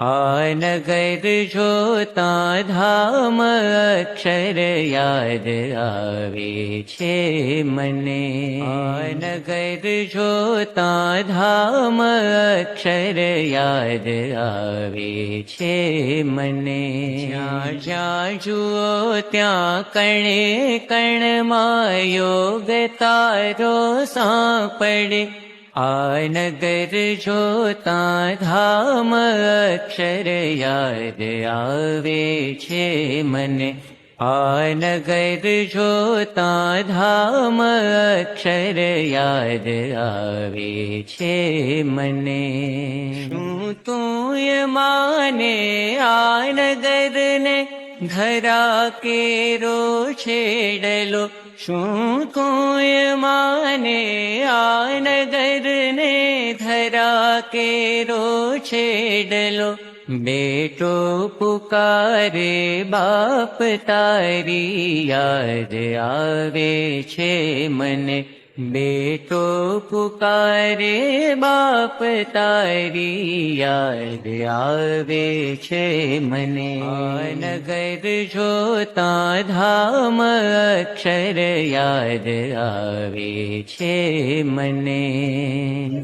आ न गोता धाम अक्षर याद आवे छे मने। न जोता धाम अक्षर यादारे हे मनेया ज्ञा जुओ त्या कणे कर्ण मायोग तारो सा पड़े आय नगर जोता धाम अक्षर याद आवे छे मने। जोता धाम अक्षर याद आवे छे आय मा आय नगर ધરા કેરો છેડલો શું તું માને આ નગરને ધરા કેરો છેડલો બેટો પુકારે બાપ તારી યાદ આવે છે મને બેટો પુકારે બાપ તારી યાદ આવે છે મને. નગર જોતા ધામ અક્ષર યાદ આવે છે મને.